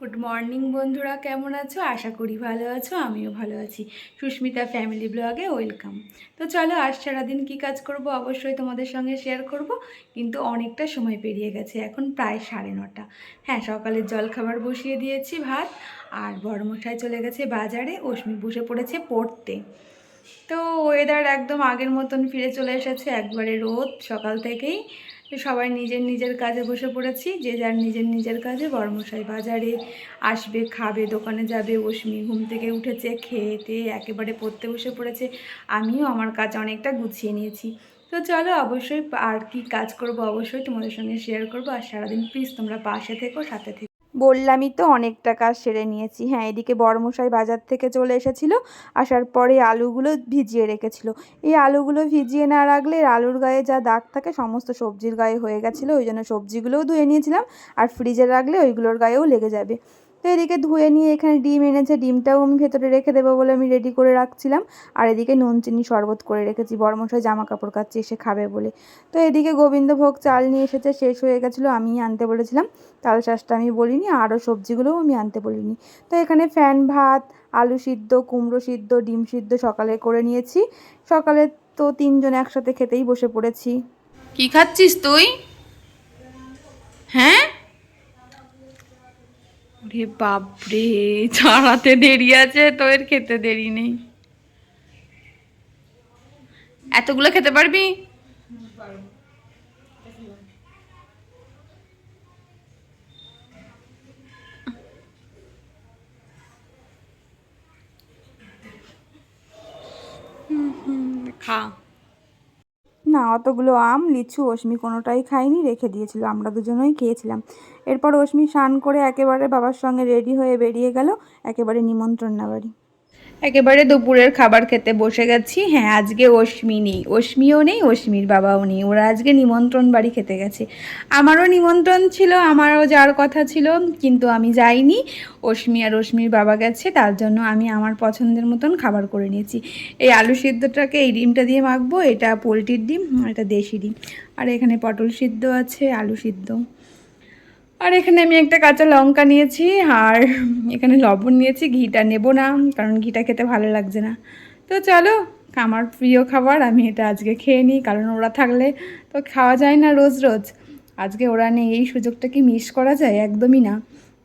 Good morning বন্ধুরা। কেমন আছো? আশা করি ভালো আছো, আমিও ভালো আছি। সুস্মিতা ফ্যামিলি ব্লগে ওয়েলকাম। তো চলো, আজ সারাদিন কী কাজ করব অবশ্যই তোমাদের সঙ্গে শেয়ার করব, কিন্তু অনেকটা সময় পেরিয়ে গেছে, এখন প্রায় সাড়ে নটা। হ্যাঁ সকালের জলখাবার বসিয়ে দিয়েছি, ভাত, আর বড়মশাই চলে গেছে বাজারে, অশ্মি বসে পড়েছে পড়তে। তো ওয়েদার একদম আগের মতন ফিরে চলে এসেছে, একবারে রোদ সকাল থেকেই। সবাই নিজের নিজের কাজে বসে পড়েছি। যে যার নিজের নিজের কাজে বর্মশাই বাজারে আসবে, খাবে, দোকানে যাবে অশ্মি ঘুম থেকে উঠেছে খেয়ে একেবারে পড়তে বসে পড়েছে। আমিও আমার কাজ অনেকটা গুছিয়ে নিয়েছি। তো চলো অবশ্যই আর কি কাজ করব অবশ্যই তোমাদের সঙ্গে শেয়ার করব। আর সারাদিন প্লিজ তোমরা পাশে থেকো, সাথে থেকো। বললামই তো অনেক টাকা সেরে নিয়েছি। হ্যাঁ এদিকে বড়মশাই বাজার থেকে চলে এসেছিল, আসার পরে আলুগুলো ভিজিয়ে রেখেছিল। এই আলুগুলো ভিজিয়ে না রাখলে আলুর গায়ে যা দাগ থাকে সমস্ত সবজির গায়ে হয়ে গেছিল, ওই জন্য সবজিগুলোও ধুয়ে নিয়েছিলাম। আর ফ্রিজে রাখলে ওইগুলোর গায়েও লেগে যাবে। এদিকে ধুয়ে নিয়ে এখানে ডিম এনেছে, ডিমটাও আমি ভেতরে রেখে দেবো বলে আমি রেডি করে রাখছিলাম। আর এদিকে নুন চিনি শরবত করে রেখেছি বড়মশাই জামা কাপড় কাচ্ছে, এসে খাবে বলে। তো এদিকে গোবিন্দভোগ চাল নিয়ে এসেছে, শেষ হয়ে গেছিল আমি আনতে বলেছিলাম। তাল শাঁসটা আমি বলিনি, আরও সবজিগুলোও আমি আনতে বলিনি। তো এখানে ফ্যান, ভাত, আলু সিদ্ধ, কুমড়ো সিদ্ধ, ডিম সিদ্ধ সকালে করে নিয়েছি। সকালে তো তিনজন একসাথে খেতেই বসে পড়েছি। কি খাচ্ছিস তুই? হ্যাঁ? রে বাপরে ছাড়াতে দেরি আছে তো এর খেতে দেরি নেই। এতগুলো খেতে পারবি? খা। না, অতগুলো আম, লিচু অশ্মি কোনোটাই খাইনি, রেখে দিয়েছিল। আমরা দুজনেই খেয়েছিলাম। এরপর অশ্মি স্নান করে একেবারে বাবার সঙ্গে রেডি হয়ে বেরিয়ে গেল। একেবারে নিমন্ত্রণ বাড়ি একেবারে দুপুরের খাবার খেতে বসে গেছি। হ্যাঁ আজকে অশ্মি নেই। অশ্মিও নেই, অশ্মির বাবাও নেই। ওরা আজকে নিমন্ত্রণ বাড়ি খেতে গেছে। আমারও নিমন্ত্রণ ছিল, আমারও যাওয়ার কথা ছিল, কিন্তু আমি যাইনি। অশ্মি আর অশ্মির বাবা গেছে, তার জন্য আমি আমার পছন্দের মতন খাবার করে নিয়েছি। এই আলু সিদ্ধটাকে এই ডিমটা দিয়ে মাখবো, এটা পোলট্রির ডিম, এটা দেশি ডিম। আর এখানে পটল সিদ্ধ আছে, আলু সিদ্ধ। আর এখানে আমি একটা কাঁচা লঙ্কা নিয়েছি, আর এখানে লবণ নিয়েছি, ঘিটা নেব না, কারণ ঘিটা খেতে ভালো লাগছে না। তো চলো, আমার প্রিয় খাবার, আমি এটা আজকে খেয়ে নিই, কারণ ওরা থাকলে তো খাওয়া যায় না রোজ রোজ। আজকে ওরা নেই এই সুযোগটা কি মিস করা যায়? একদমই না।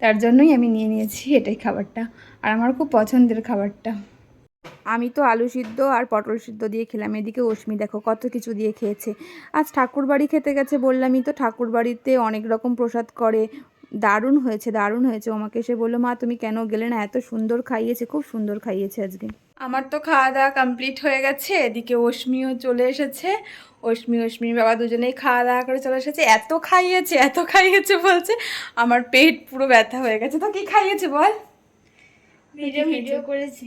তার জন্যই আমি নিয়ে নিয়েছি এটাই খাবারটা, আর আমার খুব পছন্দের খাবারটা। আমি তো আলু সিদ্ধ আর পটল সিদ্ধ দিয়ে খেলাম। এদিকে অশ্মি দেখো কত কিছু দিয়ে খেয়েছে। আজ ঠাকুর বাড়ি খেতে গেছে বললামই তো ঠাকুর বাড়িতে অনেক রকম প্রসাদ করে। দারুণ হয়েছে দারুণ হয়েছে। আমাকে এসে বলল মা তুমি কেন গেলে না? এত সুন্দর খাইয়েছে খুব সুন্দর খাইয়েছে আজকে। আমার তো খাওয়া দাওয়া কমপ্লিট হয়ে গেছে। এদিকে অশ্মিও চলে এসেছে। অশ্মি অশ্মি বাবা দুজনেই খাওয়া দাওয়া করে চলে এসেছে। এত খাইয়েছে এত খাইয়েছে বলছে। আমার পেট পুরো ব্যথা হয়ে গেছে। তো কি খাইয়েছে বল? ভিডিও ভিডিও করেছি।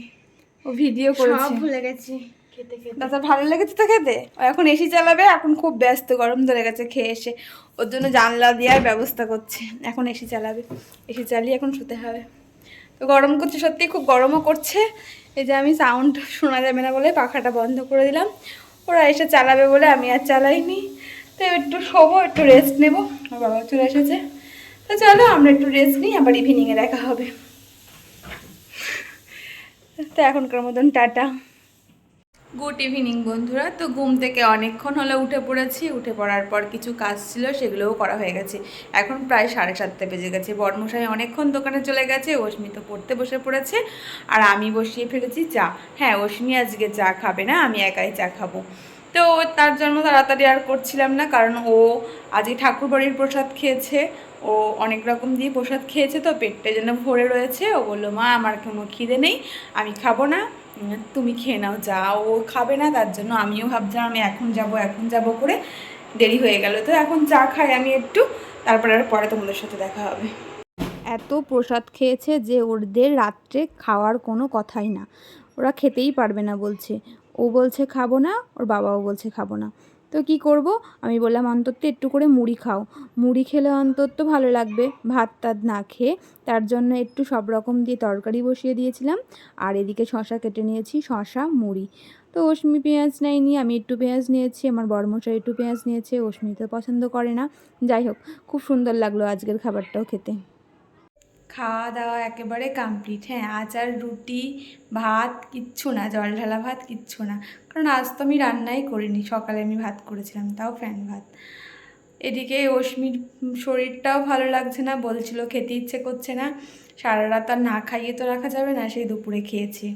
ও ভিডিও করেছে। সব ভুলে গেছি। খেতে খেতে। দাদা ভালো লেগেছে তো খেতে? ও এখন এসি চালাবে এখন খুব ব্যস্ত গরম ধরে গেছে খেয়ে এসে। ওর জন্য জানলা দেওয়ার ব্যবস্থা করছে। এখন এসি চালাবে। এসি চালিয়ে এখন শুতে হবে। তো গরম করছে সত্যি খুব গরমও করছে। এই যে আমি সাউন্ড শোনা যাবে না বলে পাখাটা বন্ধ করে দিলাম। ওরা এসে চালাবে বলে আমি আর চালাইনি। তো একটু শোবো একটু রেস্ট নেব। আমার বাবা চলে এসেছে। তো চলো আমরা একটু রেস্ট নিই আবার ইভিনিংয়ে দেখা হবে। তো এখনকার মতন, টাটা। গুড ইভিনিং বন্ধুরা। তো ঘুম থেকে অনেকক্ষণ হলে উঠে পড়েছি। উঠে পড়ার পর কিছু কাজ ছিল, সেগুলোও করা হয়ে গেছে। এখন প্রায় সাড়ে সাতটা বেজে গেছে। বর্মশাই অনেকক্ষণ দোকানে চলে গেছে। অশ্মি তো পড়তে বসে পড়েছে। আর আমি বসিয়ে ফেলেছি চা। হ্যাঁ অশ্মি আজকে চা খাবে না, আমি একাই চা খাব। তো তার জন্য তাড়াতাড়ি আর করছিলাম না, কারণ ও আজই ঠাকুর বাড়ির প্রসাদ খেয়েছে। ও অনেক রকম দিয়ে প্রসাদ খেয়েছে তো পেটটা যেন ভরে রয়েছে। ও বলল, মা, আমার কোনো খিদে নেই, আমি খাব না। তুমি খেয়ে নাও, যা ও খাবে না, তার জন্য আমিও ভাবছিলাম আমি এখন যাব এখন যাব করে দেরি হয়ে গেল। তো এখন চা খাই আমি একটু, তারপরে আর পরে তোমাদের সাথে দেখা হবে। এত প্রসাদ খেয়েছে যে ওদের রাত্রে খাওয়ার কোনো কথাই না। ওরা খেতেই পারবে না, বলছে। ও বলছে, খাব না। ওর বাবাও বলছে, খাব না। তো কি করব? আমি বললাম, অন্তত একটু করে মুড়ি খাও। মুড়ি খেলে অন্তত ভালো লাগবে, ভাত টাত না খেয়ে। তার জন্য একটু সব রকম দিয়ে তরকারি বসিয়ে দিয়েছিলাম। আর এদিকে শশা কেটে নিয়েছি শশা মুড়ি। তো অশ্মি পেঁয়াজ নেয়নি, আমি একটু পেঁয়াজ নিয়েছি, আমার বড়মশাই একটু পেঁয়াজ নিয়েছে অশ্মি তো পছন্দ করে না। যাই হোক, খুব সুন্দর লাগল আজকের খাবারটাও খেতে। খাওয়া দাওয়া একেবারে কমপ্লিট হ্যাঁ আচার, রুটি, ভাত, কিচ্ছু না, জল ঢালা ভাত, কিচ্ছু না। কারণ আজ তো আমি রান্নাই করিনি, সকালে আমি ভাত করেছিলাম, তাও ফ্যান ভাত। এদিকে অশ্মির শরীরটাও ভালো লাগছে না, বলছিল খেতে ইচ্ছে করছে না। সারা রাত আর না খাইয়ে তো রাখা যাবে না, সেই দুপুরে খেয়েছে।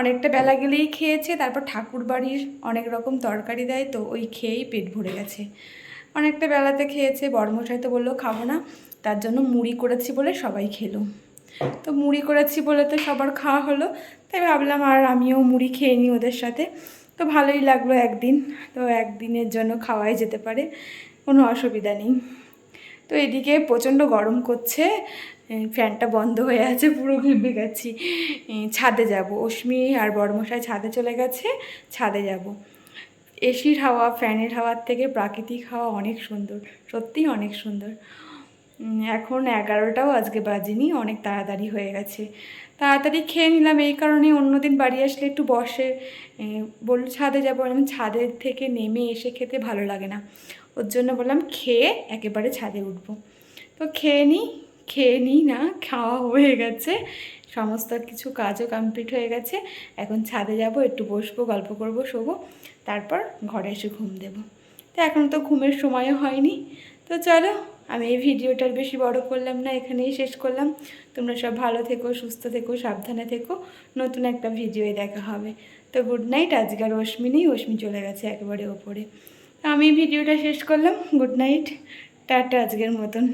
অনেকটা বেলা গেলেই খেয়েছে, তারপর ঠাকুর বাড়ির অনেক রকম তরকারি দেয়, তো ওই খেয়েই পেট ভরে গেছে। অনেকটা বেলাতে খেয়েছে বড়মশাই তো বলল, খাব না। তার জন্য মুড়ি করেছি বলে সবাই খেলো। তো মুড়ি করেছি বলে তো সবার খাওয়া হলো। তাই ভাবলাম আর আমিও মুড়ি খেয়ে নিই ওদের সাথে। তো ভালোই লাগল একদিন। তো একদিনের জন্য খাওয়াই যেতে পারে, কোনো অসুবিধা নেই। তো এদিকে প্রচণ্ড গরম করছে। ফ্যানটা বন্ধ হয়ে আছে, পুরো ঘেমে গেছি। ছাদে যাব। অশ্মি আর বড়মশাই ছাদে চলে গেছে, ছাদে যাব। এসির হাওয়া, ফ্যানের হাওয়ার থেকে প্রাকৃতিক হাওয়া অনেক সুন্দর, সত্যিই অনেক সুন্দর। এখন এগারোটাও আজকে বাজেনি, অনেক তাড়াতাড়ি হয়ে গেছে। তাড়াতাড়ি খেয়ে নিলাম, এই কারণে অন্যদিন বাড়ি আসলে একটু বসে। বলল, ছাদে যাব। আমি ছাদের থেকে নেমে এসে খেতে ভালো লাগে না। ওর জন্য বললাম, খেয়ে একেবারে ছাদে উঠবো। তো খেয়ে নিই খেয়ে নিই না, খাওয়া হয়ে গেছে। সমস্ত কিছু কাজও কমপ্লিট হয়ে গেছে। এখন ছাদে যাব, একটু বসবো, গল্প করব, শোবো। তারপর ঘরে এসে ঘুম দেবো। তো এখন তো ঘুমের সময়ও হয়নি। তো চলো আমি এই ভিডিওটার বেশি বড় করলাম না, এখানেই শেষ করলাম। তোমরা সব ভালো থেকো, সুস্থ থেকো, সাবধানে থেকো। নতুন একটা ভিডিওয়ে দেখা হবে। তো গুড নাইট আজকে আর অশ্মি নেই অশ্মি চলে গেছে একেবারে ওপরে। আমি ভিডিওটা শেষ করলাম। গুড নাইট টাটা আজকের মতন।